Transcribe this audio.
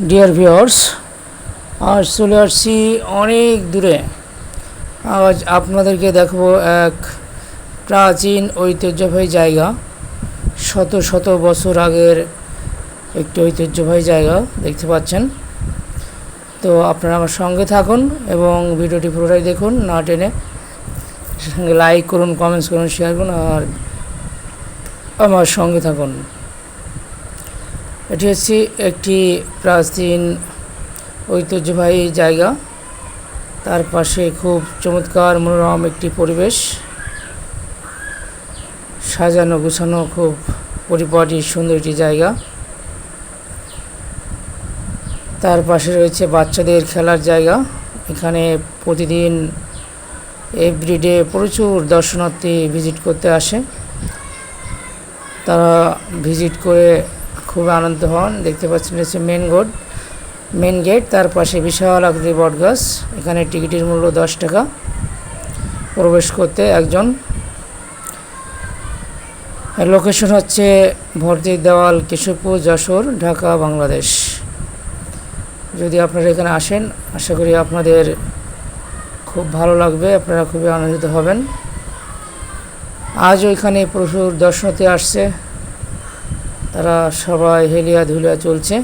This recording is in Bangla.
ডিয়ার ভিওর্স আজ চলে আসছি অনেক দূরে। আজ আপনাদেরকে দেখাবো এক প্রাচীন ঐতিহ্যবাহী জায়গা। শত শত বছর আগের একটি ঐতিহ্যবাহী জায়গা, দেখতে পাচ্ছেন। তো আপনারা আমার সঙ্গে থাকুন এবং ভিডিওটি পুরোটাই দেখুন, না টেনে সঙ্গে লাইক করুন কমেন্টস করুন শেয়ার করুন, আর আমার সঙ্গে থাকুন। এটি হচ্ছে একটি প্রাচীন ঐতিহ্যবাহী জায়গা। তার পাশে খুব চমৎকার মনোরম একটি পরিবেশ। সাজানো, গুছানো খুব পরিপাটি, সুন্দর একটি জায়গা। তার পাশে রয়েছে বাচ্চাদের খেলার জায়গা। এখানে প্রতিদিন এভরিডে প্রচুর দর্শনার্থী ভিজিট করতে আসে। তারা ভিজিট করে খুব আনন্দ হন। দেখতে পাচ্ছেন হচ্ছে মেন রোড মেন গেট তার পাশে বিশাল আকৃতির বটগাছ এখানে টিকিটের মূল্য দশ টাকা। প্রবেশ করতে একজন। লোকেশন হচ্ছে ভর্তির দেওয়াল, কেশবপুর, যশোর, ঢাকা, বাংলাদেশ। যদি আপনারা এখানে আসেন, আশা করি আপনাদের খুব ভালো লাগবে, আপনারা খুবই আনন্দিত হবেন। আজ ওইখানে প্রচুর দর্শনার্থী আসছে। তারা সবাই হেলিয়া ধুলিয়া চলছে।